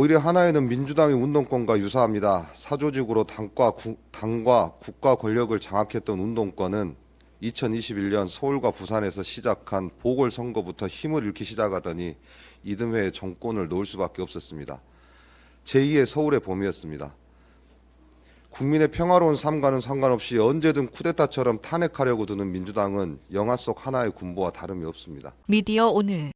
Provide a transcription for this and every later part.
오히려 하나에는 민주당의 운동권과 유사합니다. 사조직으로 당과, 구- 당과 국가 권력을 장악했던 운동권은 2021년 서울과 부산에서 시작한 보궐선거부터 힘을 잃기 시작하더니 이듬해에 정권을 놓을 수밖에 없었습니다. 제2의 서울의 봄이었습니다. 국민의 평화로운 삶과는 상관없이 언제든 쿠데타처럼 탄핵하려고 드는 민주당은 영화 속 하나의 군부와 다름이 없습니다. 미디어 오늘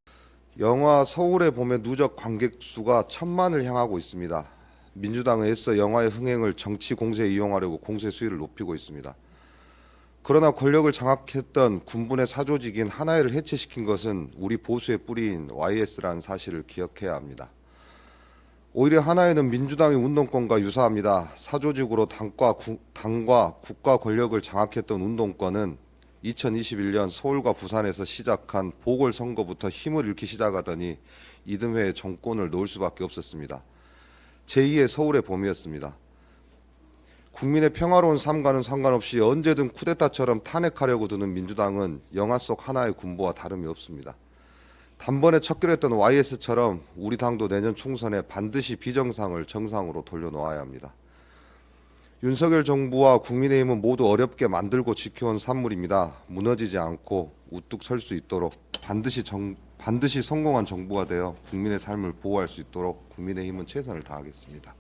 영화 서울의 봄의 누적 관객 수가 천만을 향하고 있습니다. 민주당은 애써 영화의 흥행을 정치 공세에 이용하려고 공세 수위를 높이고 있습니다. 그러나 권력을 장악했던 군분의 사조직인 하나회를 해체시킨 것은 우리 보수의 뿌리인 YS라는 사실을 기억해야 합니다. 오히려 하나회는 민주당의 운동권과 유사합니다. 사조직으로 당과, 구- 당과 국가 권력을 장악했던 운동권은 2021년 서울과 부산에서 시작한 보궐선거부터 힘을 잃기 시작하더니 이듬해에 정권을 놓을 수밖에 없었습니다. 제2의 서울의 봄이었습니다. 국민의 평화로운 삶과는 상관없이 언제든 쿠데타처럼 탄핵하려고 드는 민주당은 영화 속 하나의 군부와 다름이 없습니다. 단번에 척결했던 YS처럼 우리 당도 내년 총선에 반드시 비정상을 정상으로 돌려놓아야 합니다. 윤석열 정부와 국민의힘은 모두 어렵게 만들고 지켜온 산물입니다. 무너지지 않고 우뚝 설 수 있도록 반드시 정, 반드시 성공한 정부가 되어 국민의 삶을 보호할 수 있도록 국민의힘은 최선을 다하겠습니다.